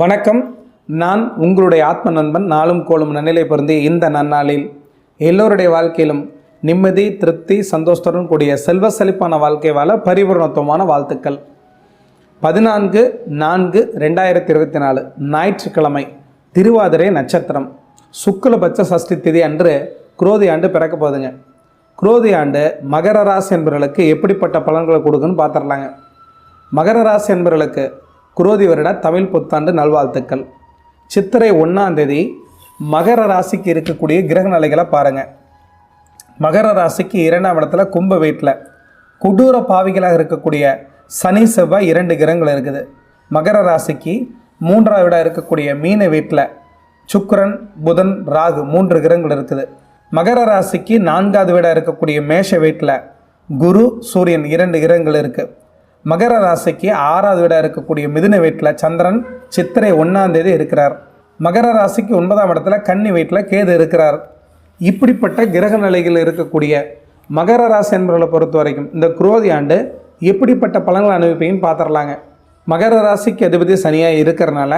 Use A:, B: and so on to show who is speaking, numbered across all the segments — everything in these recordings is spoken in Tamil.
A: வணக்கம். நான் உங்களுடைய ஆத்ம நண்பன் நாளும் கோளும் நன்னிலை பொருந்தி இந்த நன்னாளில் எல்லோருடைய வாழ்க்கையிலும் நிம்மதி திருப்தி சந்தோஷத்துடன் கூடிய செல்வ செழிப்பான வாழ்க்கை வாழ பரிபூர்ணத்துவமான வாழ்த்துக்கள். பதினான்கு நான்கு ரெண்டாயிரத்தி இருபத்தி நாலு ஞாயிற்றுக்கிழமை திருவாதிரை நட்சத்திரம். சுக்லபட்ச சஷ்டி திதி அன்று குரோதி ஆண்டு பிறக்க போகுதுங்க. குரோதி ஆண்டு மகர ராசி என்பவர்களுக்கு எப்படிப்பட்ட பலன்களை கொடுக்குன்னு பார்த்துடலாங்க. மகர ராசி என்பவர்களுக்கு குரோதி வருட தமிழ் புத்தாண்டு நல்வாழ்த்துக்கள். சித்திரை ஒன்றாம் தேதி மகர ராசிக்கு இருக்கக்கூடிய கிரக நிலைகளை பாருங்கள் மகர ராசிக்கு இரண்டாம் இடத்துல கும்ப வீட்டில் கொடூர பாவிகளாக இருக்கக்கூடிய சனி செவ்வாய் இரண்டு கிரகங்கள் இருக்குது. மகர ராசிக்கு மூன்றாவது இடம் இருக்கக்கூடிய மீன வீட்டில் சுக்கரன் புதன் ராகு மூன்று கிரகங்கள் இருக்குது. மகர ராசிக்கு நான்காவது வீடாக இருக்கக்கூடிய மேஷ வீட்டில் குரு சூரியன் இரண்டு கிரகங்கள் இருக்குது மகர ராசிக்கு ஆறாவது வீடாக இருக்கக்கூடிய மிதுன வீட்டில் சந்திரன் சித்திரை ஒன்றாம் தேதி இருக்கிறார். மகர ராசிக்கு ஒன்பதாம் இடத்துல கன்னி வீட்டில் கேது இருக்கிறார். இப்படிப்பட்ட கிரக நிலைகள் இருக்கக்கூடிய மகர ராசி என்பவர்களை பொறுத்த வரைக்கும் இந்த குரோதி ஆண்டு எப்படிப்பட்ட பலன்களை அனுபவிப்பீங்கன்னு பார்த்துடலாங்க. மகர ராசிக்கு அதிபதி சனியாக இருக்கிறனால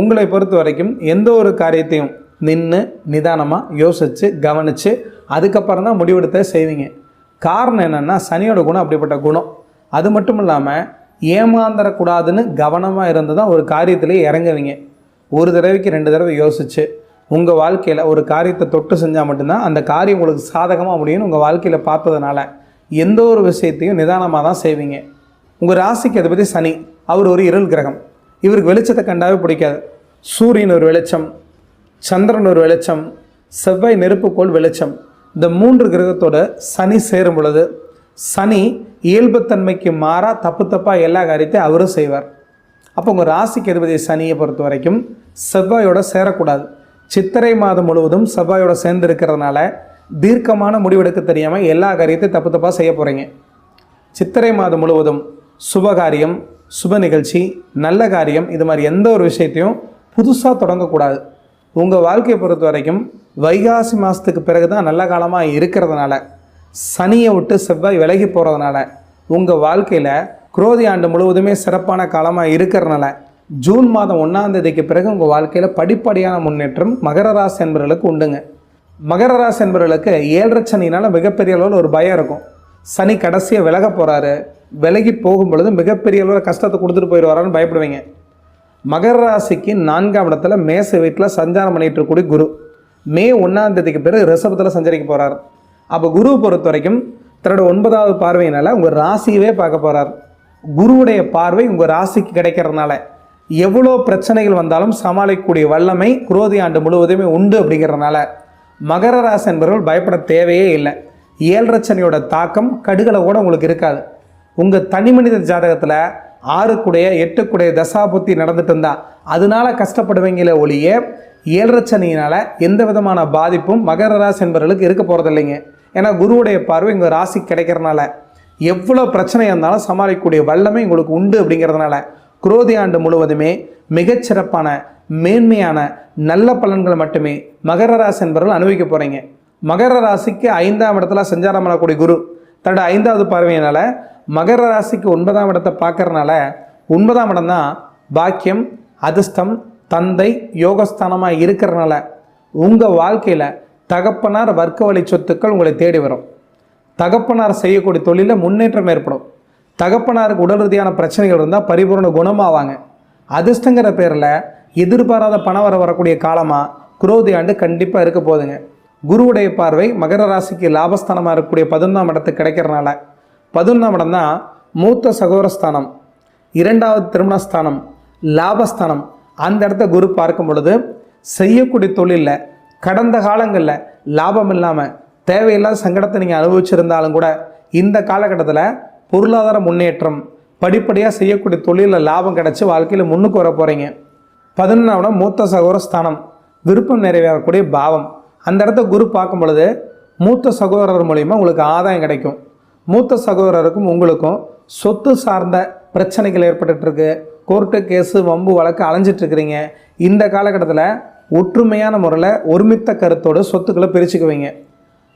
A: உங்களை பொறுத்த வரைக்கும் எந்த ஒரு காரியத்தையும் நின்று நிதானமாக யோசித்து கவனித்து அதுக்கப்புறம் தான் முடிவெடுத்த செய்வீங்க. காரணம் என்னென்னா சனியோட குணம் அப்படிப்பட்ட குணம். அது மட்டும் இல்லாமல் ஏமாந்துடக்கூடாதுன்னு கவனமாக இருந்து தான் ஒரு காரியத்திலே இறங்குவீங்க. ஒரு தடவைக்கு ரெண்டு தடவை யோசிச்சு உங்கள் வாழ்க்கையில் ஒரு காரியத்தை தொட்டு செஞ்சால் மட்டும்தான் அந்த காரியம் உங்களுக்கு சாதகமாக முடியும்னு உங்கள் வாழ்க்கையில் பார்த்ததுனால எந்த ஒரு விஷயத்தையும் நிதானமாக தான் செய்வீங்க. உங்கள் ராசிக்கு அதை பற்றி சனி அவர் ஒரு இருள் கிரகம். இவருக்கு வெளிச்சத்தை கண்டாவே பிடிக்காது. சூரியன் ஒரு வெளிச்சம் சந்திரன் ஒரு வெளிச்சம் செவ்வாய் நெருப்புக்கோள் வெளிச்சம். இந்த மூன்று கிரகத்தோட சனி சேரும் பொழுது சனி இயல்புத்தன்மைக்கு மாறா தப்பு தப்பாக எல்லா காரியத்தையும் அவரும் செய்வார். அப்போ உங்கள் ராசிக்கு அதிபதி சனியை பொறுத்த வரைக்கும் செவ்வாயோட சேரக்கூடாது. சித்திரை மாதம் முழுவதும் செவ்வாயோட சேர்ந்து இருக்கிறதுனால தீர்க்கமான முடிவெடுக்க தெரியாமல் எல்லா காரியத்தையும் தப்பு தப்பாக செய்ய போகிறீங்க சித்திரை மாதம் முழுவதும் சுபகாரியம் சுப நிகழ்ச்சி நல்ல காரியம் இது மாதிரி எந்த ஒரு விஷயத்தையும் புதுசாக தொடங்கக்கூடாது. உங்கள் வாழ்க்கையை பொறுத்த வரைக்கும் வைகாசி மாதத்துக்கு பிறகு தான் நல்ல காலமாக இருக்கிறதுனால சனியை விட்டு செவ்வாய் விலகி போகிறதுனால உங்கள் வாழ்க்கையில் குரோதி ஆண்டு முழுவதுமே சிறப்பான காலமாக இருக்கிறனால ஜூன் மாதம் ஒன்றாம் தேதிக்கு பிறகு உங்கள் வாழ்க்கையில் படிப்படியான முன்னேற்றம் மகர ராசி என்பவர்களுக்கு உண்டுங்க. மகர ராசி என்பவர்களுக்கு ஏழரை சனினால் மிகப்பெரிய அளவில் ஒரு பயம் இருக்கும். சனி கடைசியாக விலக போகிறாரு விலகி போகும் பொழுது மிகப்பெரிய அளவில் கஷ்டத்தை கொடுத்துட்டு போயிடுவாரான்னு பயப்படுவீங்க. மகர ராசிக்கு நான்காம் இடத்துல மேச வீட்டில் சஞ்சாரம் பண்ணிட்டு இருக்கக்கூடிய குரு. மே ஒன்றாம் தேதிக்கு பிறகு ரிசபத்தில் சஞ்சரிக்க போகிறார் அப்போ குரு பொறுத்த வரைக்கும் தன்னோட ஒன்பதாவது பார்வையினால் உங்கள் ராசியவே பார்க்க போகிறார் குருவுடைய பார்வை உங்கள் ராசிக்கு கிடைக்கிறதுனால எவ்வளோ பிரச்சனைகள் வந்தாலும் சமாளிக்கக்கூடிய வல்லமை குரோதி ஆண்டு முழுவதுமே உண்டு அப்படிங்கிறதுனால மகர ராசி என்பவர்கள் பயப்பட தேவையே இல்லை. ஏழரச்சனையோட தாக்கம் கடுகளை கூட உங்களுக்கு இருக்காது. உங்கள் தனி மனித ஜாதகத்தில் ஆறுக்குடைய எட்டுக்குடைய தசாபுத்தி நடந்துட்டு இருந்தா அதனால கஷ்டப்படுவீங்களே ஒழிய ஏழரை எந்த விதமான பாதிப்பும் மகர ராசி என்பவர்களுக்கு இருக்க போகிறதில்லைங்க ஏன்னா குருவுடைய பார்வை இங்கே ராசி கிடைக்கிறனால. எவ்வளோ பிரச்சனை இருந்தாலும் சமாளிக்கக்கூடிய வல்லமை உங்களுக்கு உண்டு அப்படிங்கிறதுனால குரோதி ஆண்டு முழுவதுமே மிகச்சிறப்பான மேன்மையான நல்ல பலன்களை மட்டுமே மகர ராசி என்பவர்கள் அனுபவிக்க போகிறீங்க மகர ராசிக்கு ஐந்தாம் இடத்துல சஞ்சாரம் பண்ணக்கூடிய குரு தன்னோட ஐந்தாவது பார்வையினால் மகர ராசிக்கு ஒன்பதாம் இடத்தை பார்க்கறனால ஒன்பதாம் இடம் தான் பாக்கியம் அதிர்ஷ்டம் தந்தை யோகஸ்தானமாக இருக்கிறனால உங்கள் வாழ்க்கையில் தகப்பனார் வர்க்க வழி சொத்துக்கள் உங்களை தேடி வரும். தகப்பனார் செய்யக்கூடிய தொழிலில் முன்னேற்றம் ஏற்படும். தகப்பனாருக்கு உடல் ரீதியான பிரச்சனைகள் இருந்தால் பரிபூர்ண குணமாவாங்க. அதிர்ஷ்டங்கிற பேரில் எதிர்பாராத பணம் வர வரக்கூடிய காலமாக குரோதி ஆண்டு கண்டிப்பாக இருக்க போதுங்க குருவுடைய பார்வை மகர ராசிக்கு லாபஸ்தானமாக இருக்கக்கூடிய பதினொன்றாம் இடத்துக்கு கிடைக்கிறனால பதினொன்றாம் இடம் தான் மூத்த சகோதரஸ்தானம் இரண்டாவது திருமணஸ்தானம் லாபஸ்தானம். அந்த இடத்த குரு பார்க்கும் பொழுது செய்யக்கூடிய தொழிலில் கடந்த காலங்களில் லாபம் இல்லாமல் தேவையில்லாத சங்கடத்தை நீங்கள் அனுபவிச்சிருந்தாலும் கூட இந்த காலகட்டத்தில் பொருளாதார முன்னேற்றம் படிப்படியாக செய்யக்கூடிய தொழிலில் லாபம் கிடச்சி வாழ்க்கையில் முன்னுக்கு வர போகிறீங்க பதினொன்றாவது மூத்த சகோதர ஸ்தானம் விருப்பம் நிறைவேறக்கூடிய பாவம். அந்த இடத்த குரு பார்க்கும் பொழுது மூத்த சகோதரர் மூலிமா உங்களுக்கு ஆதாயம் கிடைக்கும். மூத்த சகோதரருக்கும் உங்களுக்கும் சொத்து சார்ந்த பிரச்சனைகள் ஏற்பட்டுருக்கு கோர்ட்டு கேஸு வம்பு வழக்கு அலைஞ்சிட்டுருக்குறீங்க இந்த காலகட்டத்தில் ஒற்றுமையான முறையில் ஒருமித்த கருத்தோடு சொத்துக்களை பிரிச்சுக்குவீங்க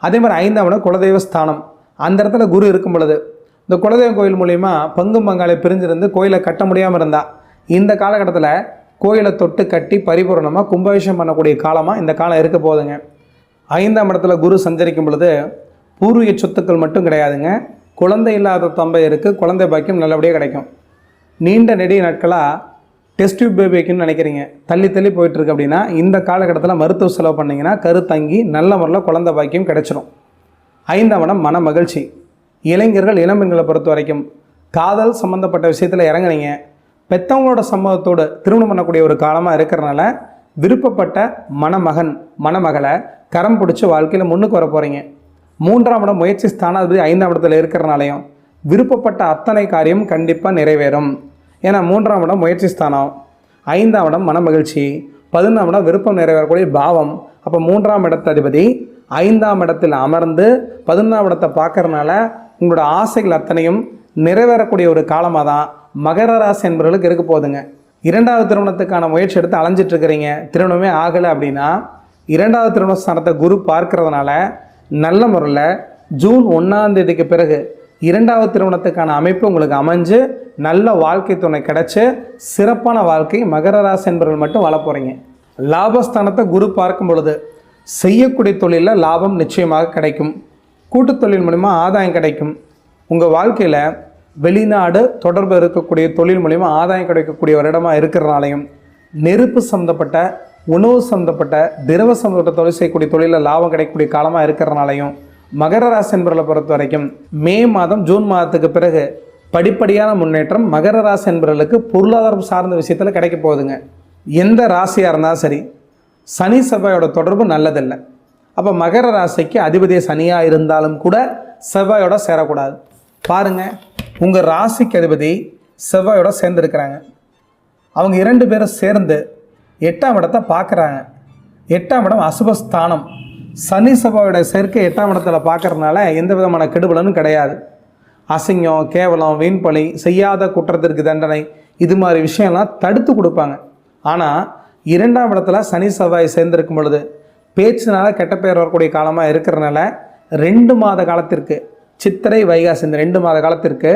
A: அதே மாதிரி ஐந்தாம் குலதெய்வ ஸ்தானம். அந்த இடத்துல குரு இருக்கும் பொழுது இந்த குலதெய்வ கோயில் மூலிமா பங்கு பங்காளி பிரிஞ்சிருந்து கோயிலை கட்ட முடியாமல் இருந்தா இந்த காலகட்டத்தில் கோயிலை தொட்டு கட்டி பரிபூரணமாக கும்பாபிஷேகம் பண்ணக்கூடிய காலமாக இந்த காலம் இருக்க போகுதுங்க. ஐந்தாம் இடத்துல குரு சஞ்சரிக்கும் பொழுது பூர்வீக சொத்துக்கள் மட்டும் கிடையாதுங்க. குழந்தை இல்லாத தம்பையருக்கு குழந்தை பாக்கியம் நல்லபடியாக கிடைக்கும். நீண்ட நெடிய நாட்களாக டெஸ்ட் டியூப் பேபிக்குன்னு நினைக்கிறீங்க. தள்ளி தள்ளி போயிட்டுருக்கு அப்படின்னா இந்த காலகட்டத்தில் மருத்துவ செலவு பண்ணிங்கன்னா கருத்தங்கி நல்ல முறையில் குழந்தை பாக்கியம் கிடைச்சிரும். ஐந்தாம் இடம் மன மகிழ்ச்சி. இளைஞர்கள் இளம்பெண்களை பொறுத்த வரைக்கும் காதல் சம்மந்தப்பட்ட விஷயத்தில் இறங்குனீங்க. பெத்தவங்களோட சம்மதத்தோடு திருமணம் பண்ணக்கூடிய ஒரு காலமாக இருக்கிறனால விருப்பப்பட்ட மணமகன் மணமகளை கரம் பிடிச்சி வாழ்க்கையில் முன்னுக்கு வர போகிறீங்க மூன்றாம் இடம் முயற்சி ஸ்தானாதிபதி ஐந்தாம் இடத்துல இருக்கிறனாலையும் விருப்பப்பட்ட அத்தனை காரியம் கண்டிப்பாக நிறைவேறும். ஏன்னா மூன்றாம் இடம் முயற்சி ஸ்தானம் ஐந்தாம் இடம் மனமகிழ்ச்சி பதினொன்றாம் இடம் விருப்பம் நிறைவேறக்கூடிய பாவம். அப்போ மூன்றாம் இடத்த அதிபதி ஐந்தாம் இடத்தில் அமர்ந்து பதினொன்றாம் இடத்தை பார்க்கறனால உங்களோட ஆசைகள் அத்தனையும் நிறைவேறக்கூடிய ஒரு காலமாக தான் மகர ராசி என்பவர்களுக்கு இருக்க போதுங்க இரண்டாவது திருமணத்துக்கான முயற்சி எடுத்து அலைஞ்சிட்டு இருக்கிறீங்க. திருமணமே ஆகலை அப்படின்னா இரண்டாவது திருமண ஸ்தானத்தை குரு பார்க்கறதுனால நல்ல முறையில் ஜூன் ஒன்றாம் தேதிக்கு பிறகு இரண்டாவது திருமணத்துக்கான அமைப்பு உங்களுக்கு அமைஞ்சு நல்ல வாழ்க்கை துணை கிடச்சி சிறப்பான வாழ்க்கை மகர ராசி என்பவர்கள் மட்டும் வாழ போகிறீங்க லாபஸ்தானத்தை குரு பார்க்கும் பொழுது செய்யக்கூடிய தொழிலில் லாபம் நிச்சயமாக கிடைக்கும். கூட்டுத் தொழில் மூலிமா ஆதாயம் கிடைக்கும். உங்கள் வாழ்க்கையில் வெளிநாடு தொடர்பு இருக்கக்கூடிய தொழில் மூலிமா ஆதாயம் கிடைக்கக்கூடிய ஒரு இடமா இருக்கிறனாலையும் நெருப்பு சம்மந்தப்பட்ட உணவு சம்மந்தப்பட்ட திரவ சம்மந்தப்பட்ட தொழில் செய்யக்கூடிய தொழிலில் லாபம் கிடைக்கக்கூடிய காலமாக இருக்கிறனாலையும் மகர ராசி என்பவர்களை பொறுத்த வரைக்கும் மே மாதம் ஜூன் மாதத்துக்கு பிறகு படிப்படியான முன்னேற்றம் மகர ராசி என்பவர்களுக்கு பொருளாதாரம் சார்ந்த விஷயத்தில் கிடைக்க போகுதுங்க. எந்த ராசியாக இருந்தாலும் சரி சனி செவ்வாயோட தொடர்பு நல்லதில்லை. அப்போ மகர ராசிக்கு அதிபதிய சனியாக இருந்தாலும் கூட செவ்வாயோட சேரக்கூடாது. பாருங்க உங்கள் ராசிக்கு அதிபதி செவ்வாயோட சேர்ந்துருக்கிறாங்க. அவங்க இரண்டு பேரும் சேர்ந்து எட்டாம் இடத்தை பார்க்குறாங்க. எட்டாம் இடம் அசுபஸ்தானம். சனி செவ்வாயோட சேர்க்கை எட்டாம் இடத்துல பார்க்கறதுனால எந்த விதமான கெடுபலனும் கிடையாது. அசிங்கம் கேவலம் வீண்பழி செய்யாத குற்றத்திற்கு தண்டனை இது மாதிரி விஷயம்லாம் தடுத்து கொடுப்பாங்க. ஆனால் இரண்டாம் இடத்துல சனி செவ்வாய் சேர்ந்திருக்கும் பொழுது பேச்சினால கெட்ட பெயர் வரக்கூடிய காலமாக இருக்கிறனால ரெண்டு மாத காலத்திற்கு சித்திரை வைகாசி இந்த ரெண்டு மாத காலத்திற்கு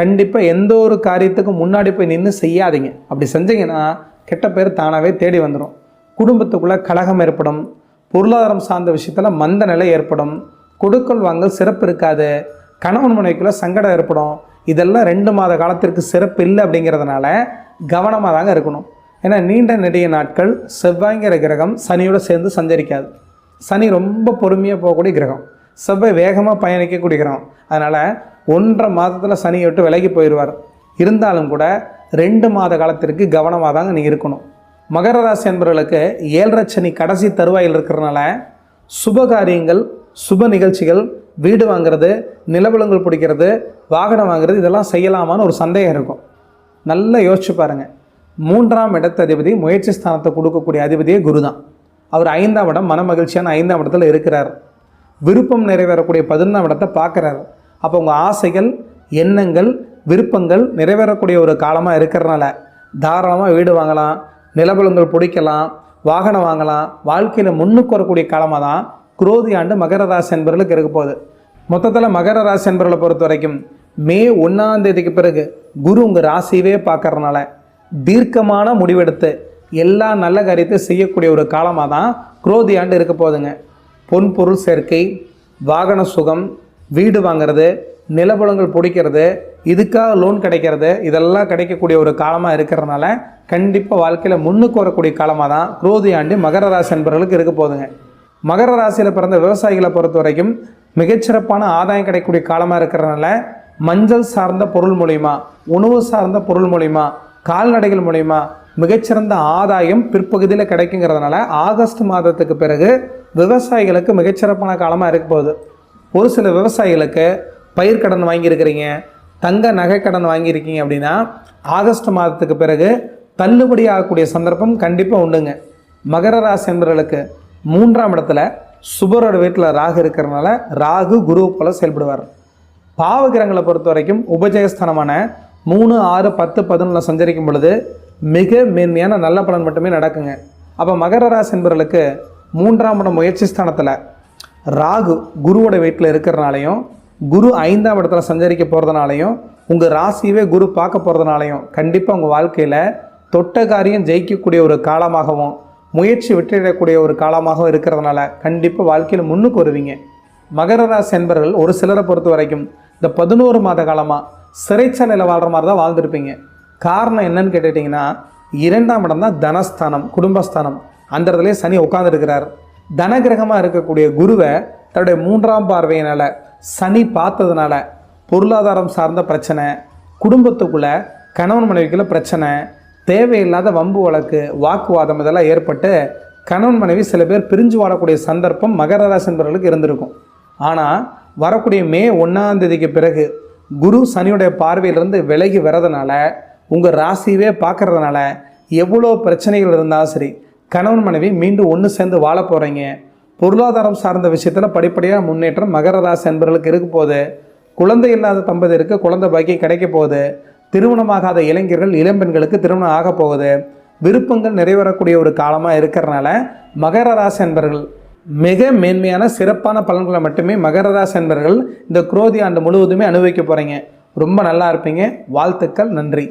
A: கண்டிப்பாக எந்த ஒரு காரியத்துக்கும் முன்னாடி போய் நின்று செய்யாதீங்க. அப்படி செஞ்சீங்கன்னா கெட்ட பேர் தானாகவே தேடி வந்துடும் குடும்பத்துக்குள்ளே கலகம் ஏற்படும். பொருளாதாரம் சார்ந்த விஷயத்தில் மந்த நிலை ஏற்படும். கொடுக்கல் வாங்கல் சிறப்பு இருக்காது. கணவன் மனைவிக்குள்ள சங்கடம் ஏற்படும். இதெல்லாம் ரெண்டு மாத காலத்திற்கு சிறப்பு இல்லை அப்படிங்கிறதுனால கவனமாக தாங்க இருக்கணும். ஏன்னா நீண்ட நெடிய நாட்கள் செவ்வாய்ங்கிற கிரகம் சனியோடு சேர்ந்து சஞ்சரிக்காது. சனி ரொம்ப பொறுமையாக போகக்கூடிய கிரகம். செவ்வாய் வேகமாக பயணிக்கக்கூடிய கிரகம். அதனால் ஒன்றரை மாதத்தில் சனியை விட்டு விலகி போயிடுவார். இருந்தாலும் கூட ரெண்டு மாத காலத்திற்கு கவனமாக தாங்க நீங்கள் இருக்கணும். மகர ராசி என்பவர்களுக்கு ஏழரை சனி கடைசி தருவாயில் இருக்கிறனால சுப காரியங்கள் சுப நிகழ்ச்சிகள் வீடு வாங்குறது நிலவலங்கள் பிடிக்கிறது வாகனம் வாங்குறது இதெல்லாம் செய்யலாமான்னு ஒரு சந்தேகம் இருக்கும். நல்லா யோசிச்சு பாருங்கள் மூன்றாம் இடத்த அதிபதி முயற்சி ஸ்தானத்தை கொடுக்கக்கூடிய அதிபதியே குரு தான் அவர் ஐந்தாம் இடம் மன மகிழ்ச்சியான ஐந்தாம் இடத்துல இருக்கிறார். விருப்பம் நிறைவேறக்கூடிய பதினொன்றாம் இடத்தை பார்க்குறாரு. அப்போ உங்கள் ஆசைகள் எண்ணங்கள் விருப்பங்கள் நிறைவேறக்கூடிய ஒரு காலமாக இருக்கிறனால தாராளமாக வீடு வாங்கலாம் நிலபலங்கள் பிடிக்கலாம் வாகனம் வாங்கலாம் வாழ்க்கையில் முன்னுக்கு வரக்கூடிய காலமாக தான் குரோதி ஆண்டு மகர ராசி என்பர்களுக்கு இருக்க போகுது. மொத்தத்தில் மகர ராசி என்பவர்களை பொறுத்த வரைக்கும் மே ஒன்றாம் தேதிக்கு பிறகு குரு உங்கள் ராசியவே பார்க்கறனால தீர்க்கமான முடிவெடுத்து எல்லா நல்ல காரியத்தையும் செய்யக்கூடிய ஒரு காலமாக தான் குரோதி ஆண்டு இருக்க போகுதுங்க. பொன் பொருள் சேர்க்கை வாகன சுகம் வீடு வாங்குறது நிலபலங்கள் பிடிக்கிறது இதுக்காக லோன் கிடைக்கிறது இதெல்லாம் கிடைக்கக்கூடிய ஒரு காலமாக இருக்கிறதுனால கண்டிப்பாக வாழ்க்கையில் முன்னுக்கு வரக்கூடிய காலமாக தான் குரோதி ஆண்டு மகர ராசி என்பவர்களுக்கு இருக்க போதுங்க மகர ராசியில் பிறந்த விவசாயிகளை பொறுத்த வரைக்கும் மிகச்சிறப்பான ஆதாயம் கிடைக்கக்கூடிய காலமாக இருக்கிறதுனால மஞ்சள் சார்ந்த பொருள் மூலிமா உணவு சார்ந்த பொருள் மூலிமா கால்நடைகள் மூலிமா மிகச்சிறந்த ஆதாயம் பிற்பகுதியில் கிடைக்குங்கிறதுனால ஆகஸ்ட் மாதத்துக்கு பிறகு விவசாயிகளுக்கு மிகச்சிறப்பான காலமாக இருக்க போகுது. ஒரு சில விவசாயிகளுக்கு பயிர்க்கடன் வாங்கியிருக்கிறீங்க தங்க நகை கடன் வாங்கியிருக்கீங்க அப்படின்னா ஆகஸ்ட் மாதத்துக்கு பிறகு தள்ளுபடி ஆகக்கூடிய சந்தர்ப்பம் கண்டிப்பாக உண்டுங்க. மகர ராசி என்பவர்களுக்கு மூன்றாம் இடத்துல சுபரோட வீட்டில் ராகு இருக்கிறனால ராகு குரு போல செயல்படுவார். பாவகிரகங்களை பொறுத்த வரைக்கும் உபஜயஸ்தானமான மூணு ஆறு பத்து பதினொன்றில் சஞ்சரிக்கும் பொழுது மிக மேன்மையான நல்ல பலன் மட்டுமே நடக்குங்க. அப்போ மகர ராசி என்பவர்களுக்கு மூன்றாம் இடம் முயற்சி ஸ்தானத்தில் ராகு குருவோட வீட்டில் இருக்கிறனாலையும் குரு ஐந்தாம் இடத்துல சஞ்சரிக்க போகிறதுனாலையும் உங்கள் ராசியவே குரு பார்க்க போகிறதுனாலையும் கண்டிப்பாக உங்கள் வாழ்க்கையில் தொட்ட காரியம் ஜெயிக்கக்கூடிய ஒரு காலமாகவும் முயற்சி வெற்றியிடக்கூடிய ஒரு காலமாகவும் இருக்கிறதுனால கண்டிப்பாக வாழ்க்கையில் முன்னுக்கு வருவீங்க. மகர ராசி என்பவர்கள் ஒரு சிலரை பொறுத்த வரைக்கும் இந்த பதினோரு மாத காலமாக சிறைச்சாலையில் வாழ்கிற மாதிரி தான் வாழ்ந்துருப்பீங்க. காரணம் என்னன்னு கேட்டுட்டிங்கன்னா இரண்டாம் இடம் தான் தனஸ்தானம் குடும்பஸ்தானம். அந்த இடத்துலயே சனி உட்காந்துருக்கிறார் தனகிரகமாக இருக்கக்கூடிய குருவை தன்னுடைய மூன்றாம் பார்வையினால் சனி பார்த்ததுனால பொருளாதாரம் சார்ந்த பிரச்சனை குடும்பத்துக்குள்ளே கணவன் மனைவிக்குள்ள பிரச்சனை தேவையில்லாத வம்பு வழக்கு வாக்குவாதம் இதெல்லாம் ஏற்பட்டு கணவன் மனைவி சில பேர் பிரிஞ்சு வாழக்கூடிய சந்தர்ப்பம் மகர ராசி என்பவர்களுக்கு இருந்திருக்கும். ஆனால் வரக்கூடிய மே ஒன்றாம் தேதிக்கு பிறகு குரு சனியுடைய பார்வையிலிருந்து விலகி வரதுனால உங்கள் ராசியவே பார்க்கறதுனால எவ்வளோ பிரச்சனைகள் இருந்தாலும் சரி கணவன் மனைவி மீண்டும் ஒன்று சேர்ந்து வாழ போகிறீங்க பொருளாதாரம் சார்ந்த விஷயத்தில் படிப்படியாக முன்னேற்றம் மகர ராசி என்பவர்களுக்கு இருக்க போகுது. குழந்தை இல்லாத தம்பதியருக்கு குழந்தை பாக்கி கிடைக்க போகுது. திருமணமாகாத இளைஞர்கள் இளம்பெண்களுக்கு திருமணம் ஆக போகுது. விருப்பங்கள் நிறைவேறக்கூடிய ஒரு காலமாக இருக்கிறனால மகர ராசி என்பர்கள் மிக மேன்மையான சிறப்பான பலன்களை மட்டுமே மகர ராசி என்பர்கள் இந்த குரோதி ஆண்டு முழுவதுமே அனுபவிக்க போகிறீங்க ரொம்ப நல்லா இருப்பீங்க. வாழ்த்துக்கள். நன்றி.